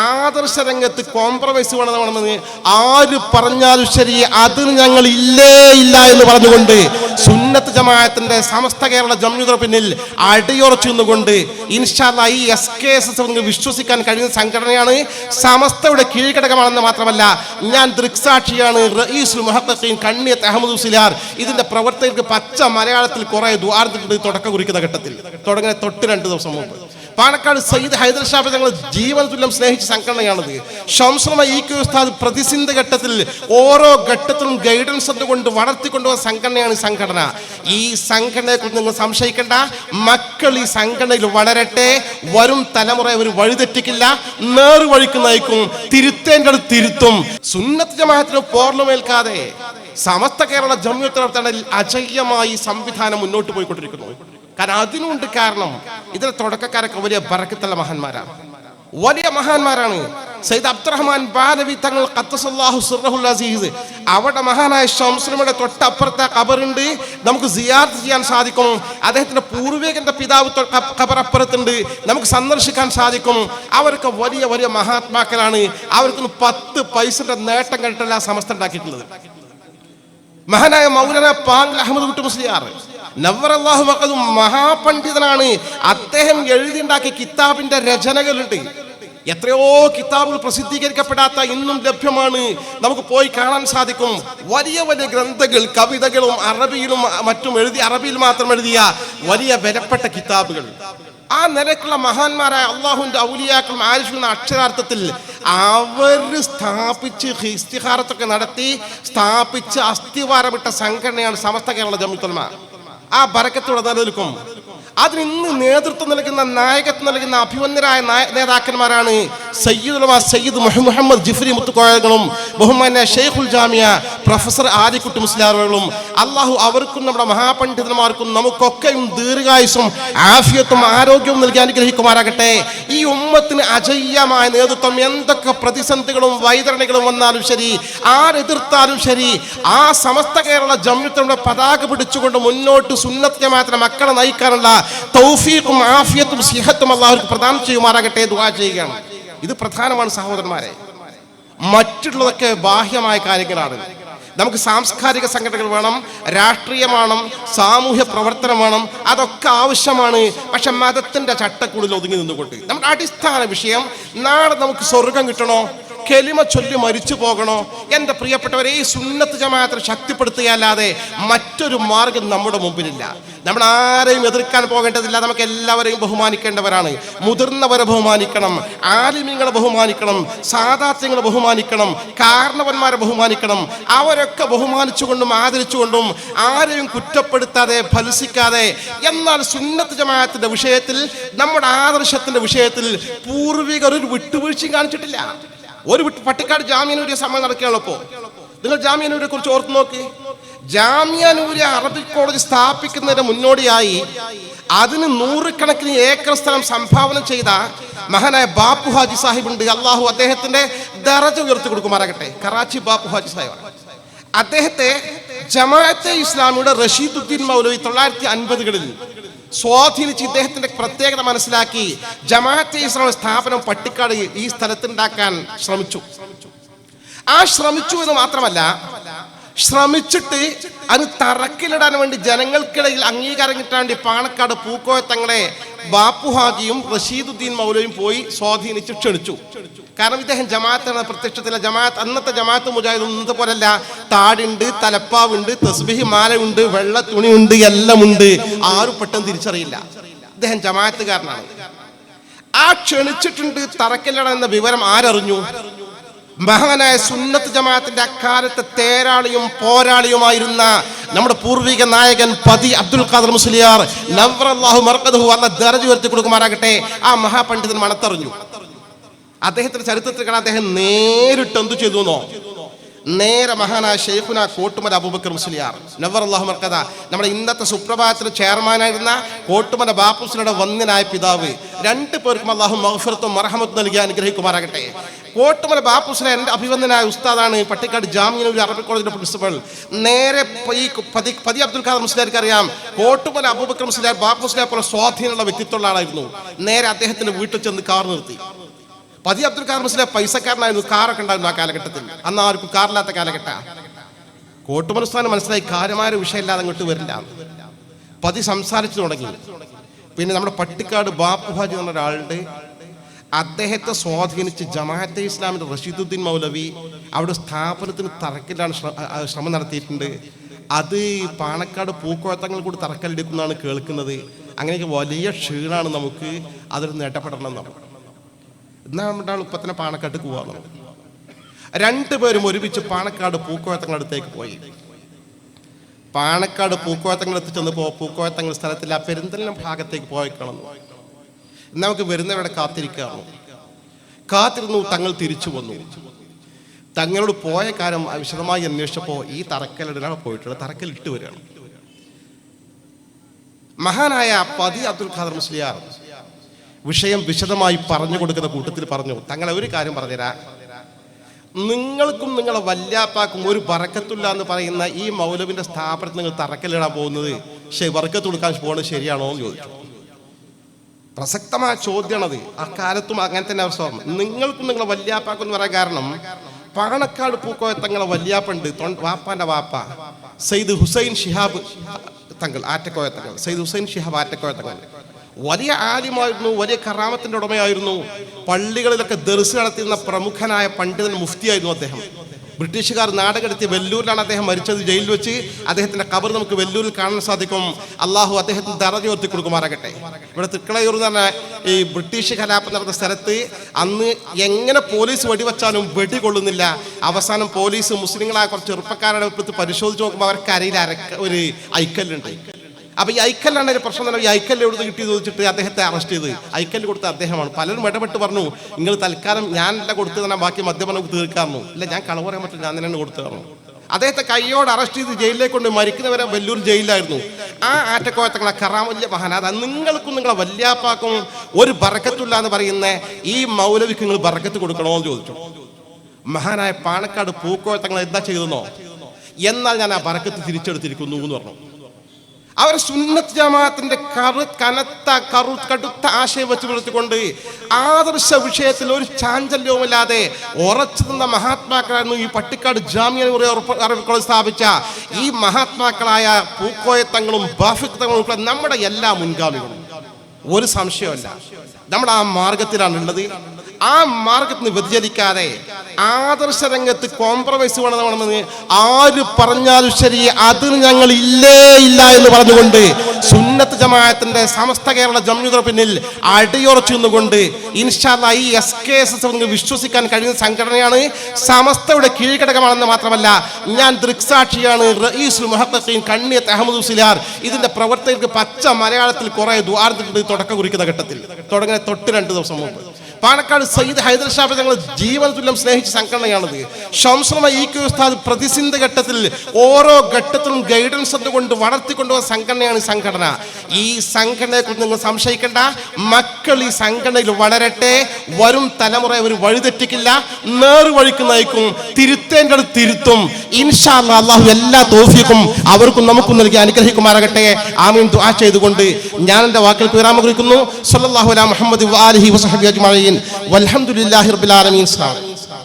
ആദർശ രംഗത്ത് കോംപ്രമൈസ് വേണമെന്ന് ആര് പറഞ്ഞാലും ശരി അതിന് ഞങ്ങൾ ഇല്ലേ ഇല്ല എന്ന് പറഞ്ഞുകൊണ്ട് സുന്നത്ത് ജമാഅത്തിന്റെ സമസ്ത കേരള ജമ്മുദർ പിന്നിൽ അടിയുറച്ചു നിന്നുകൊണ്ട് ഇൻഷാല്ല ഈ എസ് കെ എസ് എസ് വിശ്വസിക്കാൻ കഴിയുന്ന സംഘടനയാണ് സമസ്തയുടെ കീഴ്ഘടകമാണെന്ന് മാത്രമല്ല ഞാൻ ദൃക്സാക്ഷിയാണ് റയീസുൽ മുഹക്കഖീൻ കണ്ണിയത്ത് അഹമ്മദ് ഉസിലാർ ഇതിന്റെ പ്രവർത്തകർക്ക് പച്ച മലയാളത്തിൽ കുറെ ദ്വാരത്തിൽ തുടക്കം കുറിക്കുന്ന ഘട്ടത്തിൽ. തുടങ്ങിയ തൊട്ട് രണ്ട് ദിവസം മുമ്പ്. പാലക്കാട് സയ്യിദ് ഹൈദർ ഷാബ് ഞങ്ങൾ ജീവന തുല്യം സ്നേഹിച്ച സംഘടനയാണത്. ശംസമ ഈ കെ ഉസ്താദ് പ്രതിസന്ധി ഘട്ടത്തിൽ ഓരോ ഘട്ടത്തിലും ഗൈഡൻസ് കൊണ്ട് വളർത്തിക്കൊണ്ടുപോകുന്ന സംഘടനയാണ് സംഘടന. ഈ സംഘടനയെ കുറിച്ച് നിങ്ങൾ സംശയിക്കേണ്ട. മക്കൾ ഈ സംഘടനയിൽ വളരട്ടെ. വരും തലമുറ അവർ വഴിതെറ്റിക്കില്ല. നേർവഴിക്ക് നയിക്കും. തിരുത്തേണ്ടത് തിരുത്തും. സുന്നത്ത് ജമാഅത്തിന് പോർണമേൽക്കാതെ സമസ്ത കേരള ജമ്മുത്തടത്തിൽ അജയ്യമായി സംവിധാനം മുന്നോട്ട് പോയിക്കൊണ്ടിരിക്കുന്നു. കാരണം അതിനുണ്ട് കാരണം. ഇതിലെ തുടക്കക്കാരൊക്കെ വലിയ ബറക്കത്തുള്ള മഹാന്മാരാണ്. വലിയ മഹാന്മാരാണ്. സയ്യിദ് അബ്ദുറഹ്മാൻ ബാലവി തങ്ങൾ ഖത്തസല്ലാഹു സിർറഹുൽ അസീസ്. അവിടെ മഹാനായ ഷംസുലമയുടെ തൊട്ടപ്പുറത്തെ ഖബറുണ്ട്. നമുക്ക് സിയാർത്ത് ചെയ്യാൻ സാധിക്കും. അദ്ദേഹത്തിന്റെ പൂർവികന്റെ പിതാവ് ഖബറപ്പുറത്തുണ്ട്. നമുക്ക് സന്ദർശിക്കാൻ സാധിക്കും. അവരൊക്കെ വലിയ വലിയ മഹാത്മാക്കളാണ്. അവർക്ക് പത്ത് പൈസന്റെ നേട്ടം കണ്ടിട്ടല്ല ആ സമസ്ത ഉണ്ടാക്കിയിട്ടുള്ളത്. മഹാനായ മൗലന പാങ് അഹമ്മദ് കുട്ടി മുസ്ലിയാർ. നവറല്ലാഹു മക്കതും മഹാപണ്ഡിതനാണ്. അദ്ദേഹം എഴുതിണ്ടാക്കിയ കിതാബിന്റെ രചനകളുണ്ട്. എത്രയോ കിതാബുകൾ പ്രസിദ്ധീകരിക്കപ്പെടാത്ത ഇന്നും ലഭ്യമാണ്. നമുക്ക് പോയി കാണാൻ സാധിക്കും. വലിയ വലിയ ഗ്രന്ഥങ്ങൾ കവിതകളും അറബിയിലും മറ്റും എഴുതി അറബിയിൽ മാത്രം എഴുതിയ വലിയ വിലപ്പെട്ട കിതാബുകൾ. ആ നിലക്കുള്ള മഹാന്മാരായ അള്ളാഹുവിന്റെ ഔലിയാക്കളും ആരിഫുന്ന അക്ഷരാർത്ഥത്തിൽ അവർ സ്ഥാപിച്ച് ഇസ്തിഹാരത്തൊക്കെ നടത്തി സ്ഥാപിച്ച് അസ്ഥിവാരമിട്ട സംഘടനയാണ് സമസ്ത കേരള ജമ്മുത്തൽമ ആ ബരക്കത്തോടെ നിലനിൽക്കും അതിന് ഇന്ന് നേതൃത്വം നൽകുന്ന നായകത്വം നൽകുന്ന അഭിമന്യരായ നായ- നേതാക്കന്മാരാണ് സയ്യിദുലമ സയ്യിദ് മുഹമ്മദ് ജിഫ്രി മുത്തുക്കോയകളും ബഹുമാന്യ ഷെയ്ഖുൽ ജാമിയ പ്രൊഫസർ ആദിക്കുട്ടി മുസ്ലാറുകളും അള്ളാഹു അവർക്കും നമ്മുടെ മഹാപണ്ഡിതന്മാർക്കും നമുക്കൊക്കെയും ദീർഘായുസും ആഫിയത്തും ആരോഗ്യവും നൽകി അനുഗ്രഹിക്കുമാരാകട്ടെ ഈ ഉമ്മത്തിന് അജയ്യമായ നേതൃത്വം എന്തൊക്കെ പ്രതിസന്ധികളും വൈതരണികളും വന്നാലും ശരി ആരെതിർത്താലും ശരി ആ സമസ്ത കേരള ജമ്യത്തിനുള്ള പതാക പിടിച്ചുകൊണ്ട് മുന്നോട്ട് സുന്നത്ത് മാത്രം മക്കളെ നയിക്കാനുള്ള തൗഫീഖും ആഫിയത്തും സിഹത്തും അള്ളാഹുക്ക് പ്രദാനം ചെയ്യുമാറാകട്ടെ ദുആ ചെയ്യുകയാണ്. ഇത് പ്രധാനമാണ് സഹോദരന്മാരെ. മറ്റുള്ളതൊക്കെ ബാഹ്യമായ കാര്യങ്ങളാണ്. നമുക്ക് സാംസ്കാരിക സംഘടനകൾ വേണം രാഷ്ട്രീയമാണ് സാമൂഹ്യ പ്രവർത്തനം വേണം അതൊക്കെ ആവശ്യമാണ്. പക്ഷെ മതത്തിന്റെ ചട്ടക്കൂടിൽ ഒതുങ്ങി നിന്നുകൊണ്ട്. നമ്മുടെ അടിസ്ഥാന വിഷയം നാളെ നമുക്ക് സ്വർഗം കിട്ടണോ? കെലിമ ചൊല്ലി മരിച്ചു പോകണോ? എന്റെ പ്രിയപ്പെട്ടവരെ ഈ സുന്നത്ത് ജമാഅത്തിനെ ശക്തിപ്പെടുത്തുകയല്ലാതെ മറ്റൊരു മാർഗം നമ്മുടെ മുമ്പിലില്ല. നമ്മൾ ആരെയും എതിർക്കാൻ പോകേണ്ടതില്ല. നമുക്ക് എല്ലാവരെയും ബഹുമാനിക്കേണ്ടവരാണ്. മുതിർന്നവരെ ബഹുമാനിക്കണം. ആലിമ്യങ്ങളെ ബഹുമാനിക്കണം. സാധാത്യങ്ങളെ ബഹുമാനിക്കണം. കാരണവന്മാരെ ബഹുമാനിക്കണം. അവരൊക്കെ ബഹുമാനിച്ചുകൊണ്ടും ആദരിച്ചുകൊണ്ടും ആരെയും കുറ്റപ്പെടുത്താതെ ഫലസിക്കാതെ എന്നാൽ സുന്നത്ത് ജമാഅത്തിന്റെ വിഷയത്തിൽ നമ്മുടെ ആദർശത്തിന്റെ വിഷയത്തിൽ പൂർവികർ ഒരു വിട്ടുവീഴ്ചയും കാണിച്ചിട്ടില്ല. ഒരു പട്ടിക്കാട് ജാമ്യനൂരിയ സമയം നടക്കുകയാണ് നിങ്ങൾ ജാമ്യനൂരിയെ കുറിച്ച് ഓർത്തു നോക്കി. ജാമ്യനൂര്യ അറബിക് കോളേജ് സ്ഥാപിക്കുന്നതിന് മുന്നോടിയായി അതിന് നൂറുകണക്കിന് ഏക്കർ സ്ഥലം സംഭാവന ചെയ്ത മഹാനായ ബാപ്പു ഹാജി സാഹിബ് ഉണ്ട് അള്ളാഹു അദ്ദേഹത്തിന്റെ ദറജ ഉയർത്തി കൊടുക്കുമാറാകട്ടെ. കറാച്ചി ബാപ്പു ഹാജി സാഹിബ് അദ്ദേഹത്തെ ജമാഅത്തെ ഇസ്ലാമിയുടെ റഷീദുദ്ദീൻ മൗലവി തൊള്ളായിരത്തി അൻപതുകളിൽ സ്വാധീനിച്ച് ഇദ്ദേഹത്തിന്റെ പ്രത്യേകത മനസ്സിലാക്കി ജമാഅത്തെ ഇസ്ലാം സ്ഥാപനം പട്ടിക്കാട് ഈ സ്ഥലത്തുണ്ടാക്കാൻ ശ്രമിച്ചു. ആ ശ്രമിച്ചു എന്ന് മാത്രമല്ല ശ്രമിച്ചിട്ട് അത് തറക്കിലിടാൻ വേണ്ടി ജനങ്ങൾക്കിടയിൽ അംഗീകാരം കിട്ടാൻ വേണ്ടി പാണക്കാട് പൂക്കോയ തങ്ങളെ ബാപ്പുഹാജിയും റഷീദുദ്ദീൻ മൗലയും പോയി സ്വാധീനിച്ച് ക്ഷണിച്ചു. കാരണം ഇദ്ദേഹം ജമാഅത്താണ് പ്രത്യക്ഷത്തിലെ ജമാഅത്ത്. അന്നത്തെ ജമാഅത്ത് മുജാഹിദ് ഇന്നത്തെ പോലല്ല താടുണ്ട് തലപ്പാവുണ്ട് തസ്ബിഹി മാലയുണ്ട് വെള്ള തുണിയുണ്ട് എല്ലാം ഉണ്ട് ആരും പെട്ടെന്ന് തിരിച്ചറിയില്ല. ഇദ്ദേഹം ജമാഅത്തുകാരനാണ്. ആ ക്ഷണിച്ചിട്ടുണ്ട് തറക്കല്ലട എന്ന വിവരം ആരറിഞ്ഞു? മഹാനായ സുന്നത്ത് ജമാഅത്തിന്റെ അക്കാലത്തെ തേരാളിയും പോരാളിയുമായിരുന്ന നമ്മുടെ പൂർവിക നായകൻ പതി അബ്ദുൽ ഖാദർ മുസ്ലിയാർ നവർ നവറല്ലാഹു മർക്കദഹു അല്ല ദർജ ഉയർത്തി കൊടുക്കുമാറാകട്ടെ. ആ മഹാപണ്ഡിതൻ മണത്തറിഞ്ഞു അദ്ദേഹത്തിന്റെ ചരിത്രത്തിൽ കാണാൻ അദ്ദേഹം നേരിട്ട് എന്തു ചെയ്തു എന്നോ നേരെ മഹാനായ ഷെയ്ഖുന കോട്ടുമല അബൂബക്കർ മുസ്ലിയാർ നവർ അള്ളാഹു മർക്കഥ നമ്മുടെ ഇന്നത്തെ സുപ്രഭാതത്തിന് ചെയർമാനായിരുന്ന കോട്ടുമല ബാപ്പുസിയുടെ വന്യനായ പിതാവ്. രണ്ടു പേർക്കും അള്ളാഹു മഹഫിറത്തും മറഹമത്തും നൽകി അനുഗ്രഹിക്കുമാറാകട്ടെ. കോട്ടുമല ബാപ്പുസിനെ എന്റെ അഭിവന്ദനായ ഉസ്താദാണ്. പട്ടിക്കാട് ജാമ്യനൂർ അറബി കോളേജിന്റെ പ്രിൻസിപ്പൽ നേരെ ഈ പതി പതി അബ്ദുൽ ഖാദർ മുസ്ലിയാർക്ക് അറിയാം കോട്ടുമല അബൂബക്കർ മുസ്ലിയാർ ബാപ്പുസിനെ പോലെ സ്വാധീനമുള്ള വ്യക്തിത്വമുള്ള ആളായിരുന്നു നേരെ അദ്ദേഹത്തിന്റെ വീട്ടിൽ ചെന്ന് കാർ നിർത്തി. പതി അബ്ദുൽ ഖാദർ മുസ്ലിയാർ പൈസക്കാരനായിരുന്നു. കാറൊക്കെ ഉണ്ടായിരുന്നു ആ കാലഘട്ടത്തിൽ. അന്ന് ആർക്കും കാറില്ലാത്ത കാലഘട്ട. കോട്ടുമനസ്ഥാനം മനസ്സിലായി കാര്യമായ വിഷയമില്ലാതെ അങ്ങോട്ട് വരില്ല. പതി സംസാരിച്ചു തുടങ്ങി. പിന്നെ നമ്മുടെ പട്ടിക്കാട് ബാപ്പുഹാജി എന്ന ഒരാളുടെ അദ്ദേഹത്തെ സ്വാധീനിച്ച് ജമാഅത്തെ ഇസ്ലാമിന്റെ റഷീദുദ്ദീൻ മൗലവി അവിടെ സ്ഥാപനത്തിന് തറക്കലാണ് ശ്രമം നടത്തിയിട്ടുണ്ട്. അത് പാണക്കാട് പൂക്കോത്തങ്ങൾ കൂടി തറക്കല്ലെടുക്കുന്നതാണ് കേൾക്കുന്നത്. അങ്ങനെയൊക്കെ വലിയ ക്ഷീണമാണ് നമുക്ക് അതൊരു നേട്ടപ്പെടണം എന്നാണ് എന്നാൽ നമ്മുടെ ഇപ്പം തന്നെ പാണക്കാട്ട് പോവാണ് രണ്ടുപേരും ഒരുമിച്ച് പാണക്കാട് പൂക്കോത്തങ്ങളടുത്തേക്ക് പോയി. പാണക്കാട് പൂക്കോട്ടങ്ങൾ എത്തിച്ചെന്നപ്പോൾ പൂക്കോത്തങ്ങൾ സ്ഥലത്തിൽ ആ പെരുന്തലിനം ഭാഗത്തേക്ക് പോയിക്കണം നമുക്ക് വരുന്നവരുടെ കാത്തിരിക്കാമോ? കാത്തിരുന്നു തങ്ങൾ തിരിച്ചു വന്നു. തങ്ങളോട് പോയ കാര്യം വിശദമായി അന്വേഷിച്ചപ്പോൾ ഈ തറക്കലിടാണ് പോയിട്ടുള്ളത് തറക്കൽ ഇട്ട് വരികയാണ്. മഹാനായ പതി അബ്ദുൽ ഖാദർ മുസ്ലിയാർ വിഷയം വിശദമായി പറഞ്ഞു കൊടുക്കുന്ന കൂട്ടത്തിൽ പറഞ്ഞു തങ്ങളെ ഒരു കാര്യം പറഞ്ഞുതരാ. നിങ്ങൾക്കും നിങ്ങളെ വല്യാപ്പാക്കും ഒരു ബറക്കത്തില്ല എന്ന് പറയുന്ന ഈ മൗലവിന്റെ സ്ഥാപനത്തിൽ നിങ്ങൾ തറക്കല്ലിടാൻ പോകുന്നത് ശരി ബറക്കത്ത് കൊടുക്കാൻ പോകുന്നത് ശരിയാണോ എന്ന് ചോദിച്ചു. പ്രസക്തമായ ചോദ്യമാണ് ചോദ്യമാണത് അക്കാലത്തും അങ്ങനെ തന്നെ അവസ്ഥ നിങ്ങൾക്കും നിങ്ങളെ വല്യാപ്പാക്കും എന്ന് പറയാൻ കാരണം പാണക്കാട് പൂക്കോയ തങ്ങളെ വല്യാപ്പുണ്ട് വാപ്പാന്റെ വാപ്പ സയ്യിദ് ഹുസൈൻ ഷിഹാബ് തങ്ങൾ ആറ്റക്കോയ തങ്ങൾ സയ്യിദ് ഹുസൈൻ ഷിഹാബ് ആറ്റക്കോയ തങ്ങൾ വലിയ ആലിമായിരുന്നു വലിയ കറാമത്തിന്റെ ഉടമയായിരുന്നു. പള്ളികളിലൊക്കെ ദർസ് നടത്തിയിരുന്ന പ്രമുഖനായ പണ്ഡിതൻ മുഫ്തിയായിരുന്നു അദ്ദേഹം. ബ്രിട്ടീഷുകാർ നാടകെടുത്തി വെല്ലൂരിലാണ് അദ്ദേഹം മരിച്ചത്. ജയിലിൽ വെച്ച് അദ്ദേഹത്തിന്റെ കബർ നമുക്ക് വെല്ലൂരിൽ കാണാൻ സാധിക്കും. അള്ളാഹു അദ്ദേഹത്തിന് ദറജ ഉയർത്തി കൊടുക്കുമാറാകട്ടെ. ഇവിടെ തൃക്കളയൂർ എന്ന് പറഞ്ഞ ഈ ബ്രിട്ടീഷ് കലാപം നടന്ന സ്ഥലത്ത് അന്ന് എങ്ങനെ പോലീസ് വെടിവെച്ചാലും വെടി കൊള്ളുന്നില്ല. അവസാനം പോലീസ് മുസ്ലിങ്ങളായ കുറച്ച് ചെറുപ്പക്കാരുടെ പരിശോധിച്ച് നോക്കുമ്പോൾ അവർക്ക് അരയിൽ അരക്ക ഒരു ഐക്കല്ലുണ്ട്. അപ്പൊ ഈ ഐക്കല്ലാണ് ഒരു പ്രശ്നം തന്നെ ഈ ഐക്കൽ എവിടെ കിട്ടി ചോദിച്ചിട്ട് അദ്ദേഹത്തെ അറസ്റ്റ് ചെയ്ത്. ഐക്കൽ കൊടുത്ത അദ്ദേഹമാണ്. പലരും ഇടപെട്ട് പറഞ്ഞു നിങ്ങൾ തൽക്കാലം ഞാനല്ല കൊടുത്തു തന്നെ ബാക്കി മദ്യപനം തീർക്കാമെന്നു ഇല്ല ഞാൻ കളവ് പറയാൻ പറ്റില്ല. ഞാൻ തന്നെയാണ് കൊടുത്തു അദ്ദേഹത്തെ കൈയോട് അറസ്റ്റ് ചെയ്ത് ജയിലിലേക്ക് കൊണ്ട് മരിക്കുന്നവരെ വലിയൊരു ജയിലിലായിരുന്നു. ആ ആറ്റക്കോയത്തങ്ങളെ കറാമല്യ മഹാനാഥ നിങ്ങൾക്കും നിങ്ങളെ വല്യാപ്പാക്കും ഒരു ബറക്കത്തില്ല എന്ന് പറയുന്ന ഈ മൗലവിക്ക് നിങ്ങൾ ബറക്കത്ത് കൊടുക്കണോ എന്ന് ചോദിച്ചു. മഹാനായ പാണക്കാട് പൂക്കോയത്തങ്ങൾ എന്താ ചെയ്തെന്നോ എന്നാൽ ഞാൻ ആ ബറക്കത്ത് തിരിച്ചെടുത്തിരിക്കുന്നു എന്ന് പറഞ്ഞു. അവർ സുന്നത്ത് ജമാഅത്തിന്റെ കറു കനത്ത കറു കടുത്ത ആശയം വെച്ച് പുലർത്തിക്കൊണ്ട് ആദർശ വിഷയത്തിൽ ഒരു ചാഞ്ചല്യവുമില്ലാതെ ഉറച്ചു നിന്ന മഹാത്മാക്കളായിരുന്നു ഈ പട്ടിക്കാട് ജാമ്യ അറബി സ്ഥാപിച്ച. ഈ മഹാത്മാക്കളായ പൂക്കോയത്തങ്ങളും ബാഫിത്തങ്ങളും ഉൾപ്പെടെ നമ്മുടെ എല്ലാ മുൻഗാമികളും. ഒരു സംശയമല്ല നമ്മൾ ആ മാർഗത്തിലാണ് ഉള്ളത് ആ മാർഗത്തിന് വ്യതിചലിക്കാതെ ആദർശ രംഗത്ത് കോംപ്രമൈസ് വേണമെന്ന് ആര് പറഞ്ഞാലും ശരി അതിന് ഞങ്ങൾ ഇല്ലേ ഇല്ല എന്ന് പറഞ്ഞുകൊണ്ട് സുന്നത്ത് ജമാഅത്തിന്റെ സമസ്ത കേരള ജമ്യുദർ പിന്നിൽ അടിയുറച്ചു നിന്നുകൊണ്ട് ഇൻഷാല്ല ഈ എസ് കെ എസ് എസ് വിശ്വസിക്കാൻ കഴിയുന്ന സംഘടനയാണ് സമസ്തയുടെ കീഴ്ഘടകമാണെന്ന് മാത്രമല്ല ഞാൻ ദൃക്സാക്ഷിയാണ് റയീസുൽ മുഹത്തഖീൻ കണ്ണിയത്ത് അഹമ്മദ് ഉസിലാർ. ഇതിന്റെ പ്രവർത്തകർക്ക് പച്ച മലയാളത്തിൽ കുറെ ദ്വാരത്തിട്ടുണ്ട് തുടക്കം കുറിക്കുന്ന ഘട്ടത്തിൽ. തുടങ്ങിയ തൊട്ട് രണ്ട് ദിവസം മുമ്പ്. പാണക്കാട് സയ്യിദ് ഹൈദർ ഷാബ് ഞങ്ങൾ ജീവന തുല്യം സ്നേഹിച്ച സംഘടനയാണത്. ശംശ്രമ ഈ കെ ഉസ്താദ് പ്രതിസന്ധി ഘട്ടത്തിൽ ഓരോ ഘട്ടത്തിലും ഗൈഡൻസ് കൊണ്ട് വളർത്തിക്കൊണ്ടുപോകുന്ന സംഘടനയാണ് സംഘടന. ഈ സംഘടനയെ കുറിച്ച് നിങ്ങൾ സംശയിക്കേണ്ട. മക്കൾ ഈ സംഘടനയിൽ വളരട്ടെ വരും തലമുറ അവർ വഴിതെറ്റിക്കില്ല. നേർവഴിക്ക് നയിക്കും തിരുത്തേണ്ടത് തിരുത്തും. ഇൻഷാ അള്ളാഹു എല്ലാ തോഫിക്കും അവർക്കും നമുക്കും നൽകി അനുഗ്രഹിക്കുമാറാകട്ടെ. ആമീൻ. ദുആ ചെയ്തുകൊണ്ട് ഞാൻ എന്റെ വാക്കുകൾക്ക് വിരാമ കുറിക്കുന്നു. സല്ലല്ലാഹു അലാ മുഹമ്മദ് വാലിഹി വസഹബി അജ്മഈൻ. വൽഹംദുലില്ലാഹി റബ്ബിൽ ആലമീൻ. അലൈക്കും.